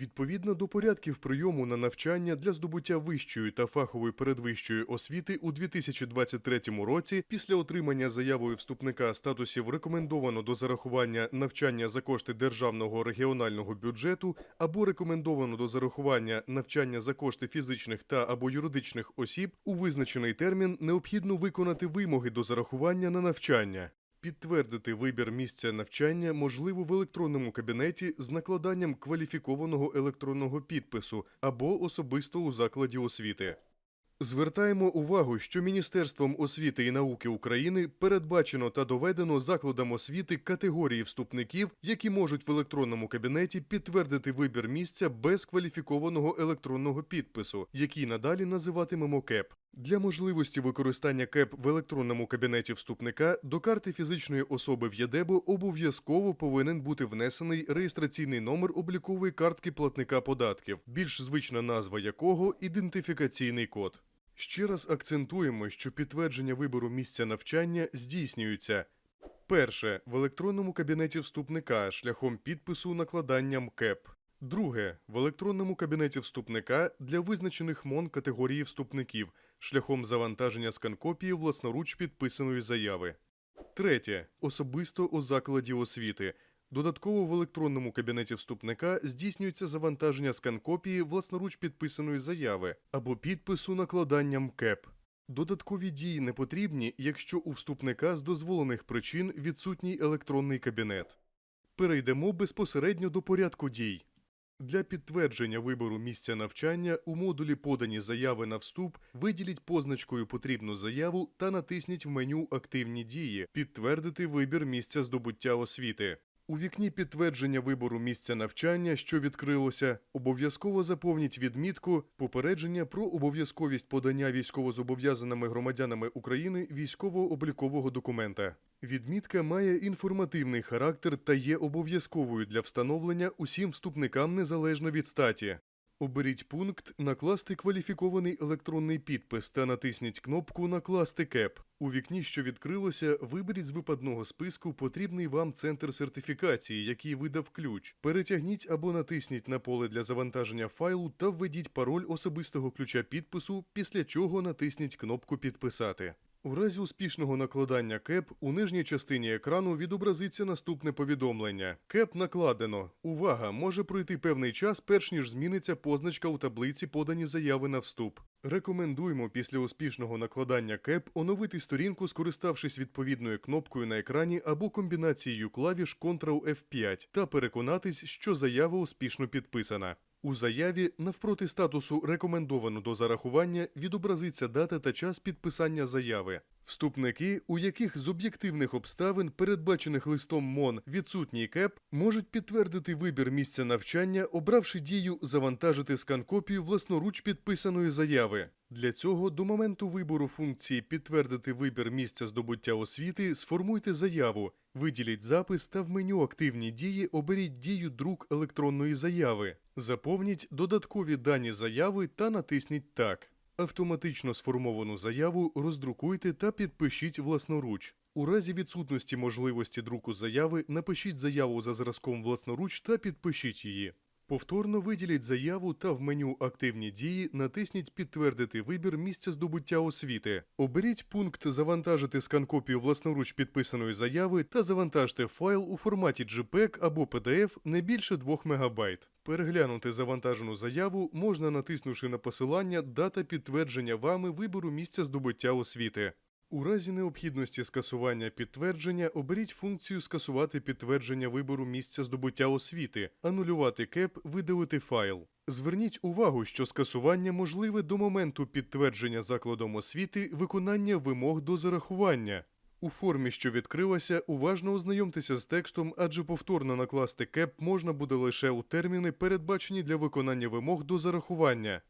Відповідно до порядків прийому на навчання для здобуття вищої та фахової передвищої освіти у 2023 році, після отримання заявою вступника статусів рекомендовано до зарахування навчання за кошти державного регіонального бюджету або рекомендовано до зарахування навчання за кошти фізичних та або юридичних осіб, у визначений термін необхідно виконати вимоги до зарахування на навчання. Підтвердити вибір місця навчання можливо в електронному кабінеті з накладанням кваліфікованого електронного підпису або особисто у закладі освіти. Звертаємо увагу, що Міністерством освіти і науки України передбачено та доведено закладам освіти категорії вступників, які можуть в електронному кабінеті підтвердити вибір місця без кваліфікованого електронного підпису, який надалі називатимемо КЕП. Для можливості використання КЕП в електронному кабінеті вступника до карти фізичної особи в ЄДЕБО обов'язково повинен бути внесений реєстраційний номер облікової картки платника податків, більш звична назва якого ідентифікаційний код. Ще раз акцентуємо, що підтвердження вибору місця навчання здійснюється перше в електронному кабінеті вступника шляхом підпису накладанням КЕП. Друге в електронному кабінеті вступника для визначених МОН категорії вступників шляхом завантаження сканкопії власноруч підписаної заяви. Третє особисто у закладі освіти. Додатково в електронному кабінеті вступника здійснюється завантаження сканкопії власноруч підписаної заяви або підпису накладанням КЕП. Додаткові дії не потрібні, якщо у вступника з дозволених причин відсутній електронний кабінет. Перейдемо безпосередньо до порядку дій. Для підтвердження вибору місця навчання у модулі подані заяви на вступ виділіть позначкою потрібну заяву та натисніть в меню Активні дії Підтвердити вибір місця здобуття освіти. У вікні підтвердження вибору місця навчання, що відкрилося, обов'язково заповніть відмітку попередження про обов'язковість подання військовозобов'язаними громадянами України військово-облікового документа. Відмітка має інформативний характер та є обов'язковою для встановлення усім вступникам незалежно від статі. Оберіть пункт Накласти кваліфікований електронний підпис та натисніть кнопку Накласти КЕП. У вікні, що відкрилося, виберіть з випадного списку потрібний вам центр сертифікації, який видав ключ. Перетягніть або натисніть на поле для завантаження файлу та введіть пароль особистого ключа підпису, після чого натисніть кнопку Підписати. У разі успішного накладання КЕП у нижній частині екрану відобразиться наступне повідомлення: КЕП накладено. Увага! Може пройти певний час, перш ніж зміниться позначка у таблиці подані заяви на вступ. Рекомендуємо після успішного накладання КЕП оновити сторінку, скориставшись відповідною кнопкою на екрані або комбінацією клавіш Ctrl F5 та переконатись, що заява успішно підписана. У заяві навпроти статусу рекомендовано до зарахування відобразиться дата та час підписання заяви. Вступники, у яких з об'єктивних обставин, передбачених листом МОН відсутній КЕП, можуть підтвердити вибір місця навчання, обравши дію завантажити скан-копію власноруч підписаної заяви. Для цього до моменту вибору функції підтвердити вибір місця здобуття освіти сформуйте заяву, виділіть запис та в меню Активні дії оберіть дію друк електронної заяви. Заповніть додаткові дані заяви та натисніть Так. Автоматично сформовану заяву роздрукуйте та підпишіть власноруч. У разі відсутності можливості друку заяви напишіть заяву за зразком власноруч та підпишіть її. Повторно виділіть заяву та в меню Активні дії натисніть Підтвердити вибір місця здобуття освіти. Оберіть пункт Завантажити скан-копію власноруч підписаної заяви та завантажте файл у форматі JPEG або PDF не більше 2 МБ. Переглянути завантажену заяву можна натиснувши на посилання Дата підтвердження вами вибору місця здобуття освіти. У разі необхідності скасування підтвердження оберіть функцію Скасувати підтвердження вибору місця здобуття освіти, анулювати КЕП, видалити файл. Зверніть увагу, що скасування можливе до моменту підтвердження закладом освіти виконання вимог до зарахування. У формі, що відкрилася, уважно ознайомтеся з текстом, адже повторно накласти КЕП можна буде лише у терміни, передбачені для виконання вимог до зарахування.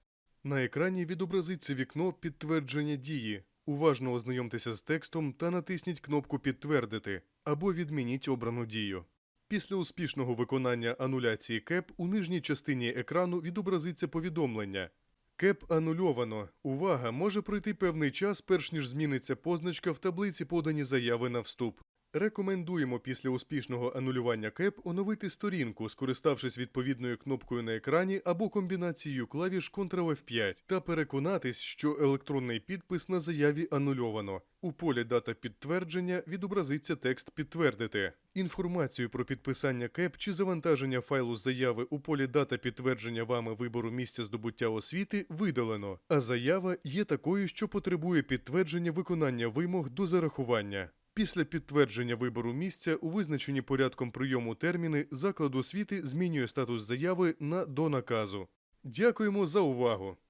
На екрані відобразиться вікно підтвердження дії. Уважно ознайомтеся з текстом та натисніть кнопку Підтвердити або відмініть обрану дію. Після успішного виконання ануляції КЕП у нижній частині екрану відобразиться повідомлення. КЕП анульовано. Увага! Може пройти певний час, перш ніж зміниться позначка в таблиці подані заяви на вступ. Рекомендуємо після успішного анулювання КЕП оновити сторінку, скориставшись відповідною кнопкою на екрані або комбінацією клавіш Ctrl F5 та переконатись, що електронний підпис на заяві анульовано. У полі дата підтвердження відобразиться текст підтвердити. Інформацію про підписання КЕП чи завантаження файлу заяви у полі дата підтвердження вами вибору місця здобуття освіти видалено, а заява є такою, що потребує підтвердження виконання вимог до зарахування. Після підтвердження вибору місця у визначенні порядком прийому терміни заклад освіти змінює статус заяви на до наказу. Дякуємо за увагу!